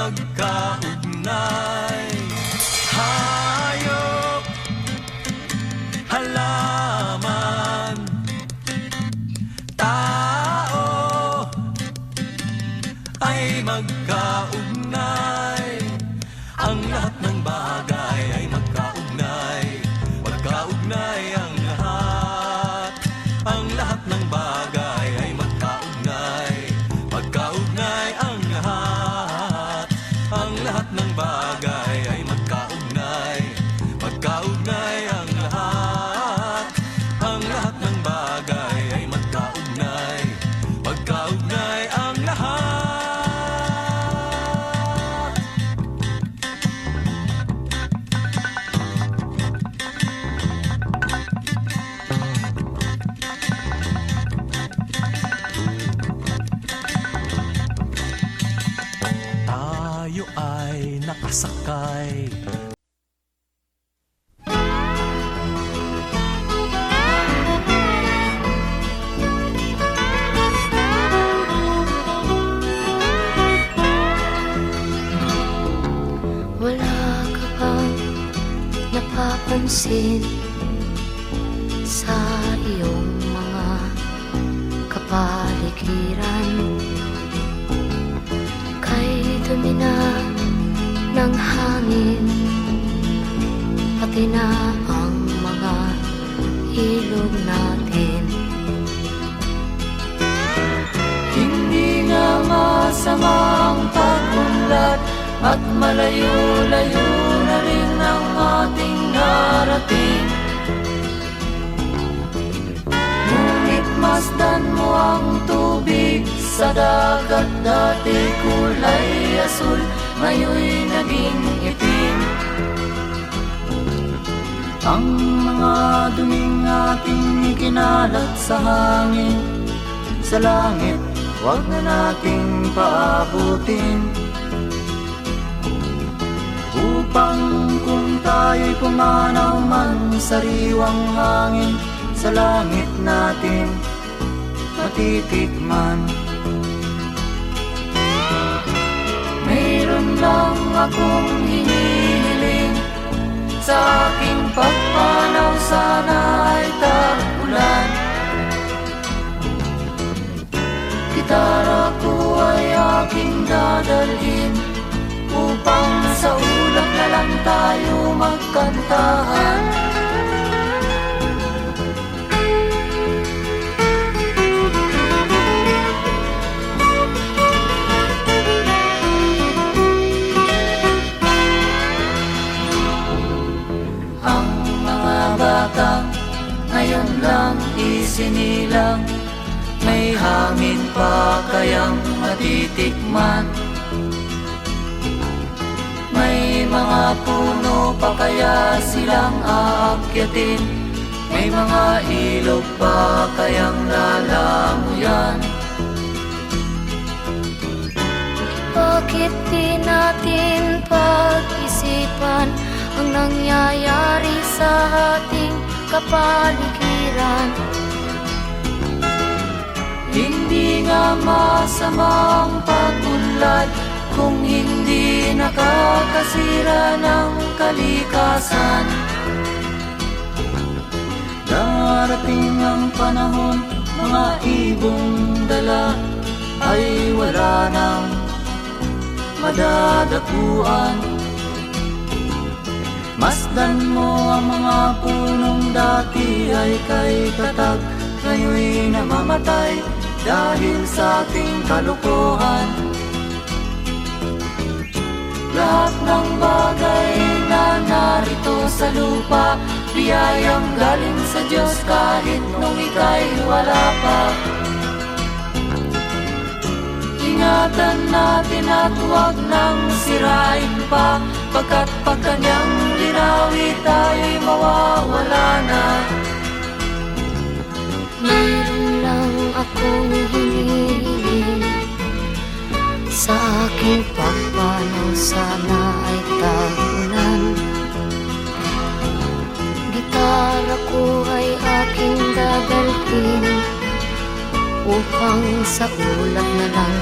magkaugnay Hayop, halaman, tao ay magkaugnay ay nakasakay Wala ka bang napapansin sa iyong Pati na ang mga ilog natin. Hindi nga masamang pagunlad At malayo-layo na rin ang ating narating. Ngunit masdan mo ang tubig sa dagat Dati kulay asul, ngayon'y naging itim Ang mga duming ating ikinalat sa hangin Sa langit, wag na nating paabutin. Upang kung tayo'y pumanaw man Sariwang hangin sa langit natin Matitikman. Mayroon lang akong hinihiling Sa aking pagpanaw sana ay tagulan Gitara ko ay aking dadalhin Upang sa ulap na lang tayo magkantahan isinilang May hangin pa kayang matitikman. May mga puno pa kaya silang aakyatin? May mga ilog pa kayang lalamuyan? Bakit di natin pag-isipan ang nangyayari sa ating kapaligiran? Nga masamang pagunlad Kung hindi nakakasira ng kalikasan. Darating ang panahon Mga ibong dala Ay wala nang madadapuan. Masdan mo ang mga punong dati ay kay katag Ngayon'y namamatay dahil sa ating kalukuhan Lahat ng bagay na narito sa lupa Biyayang galing sa Diyos kahit nung ika'y wala pa. Ingatan natin at huwag nang sirain pa Pagkat pag kanyang linawi tayo'y mawawala na pagpanaw sana ay tagulan Gitara ko ay aking dadalhin Upang sa ulap na lang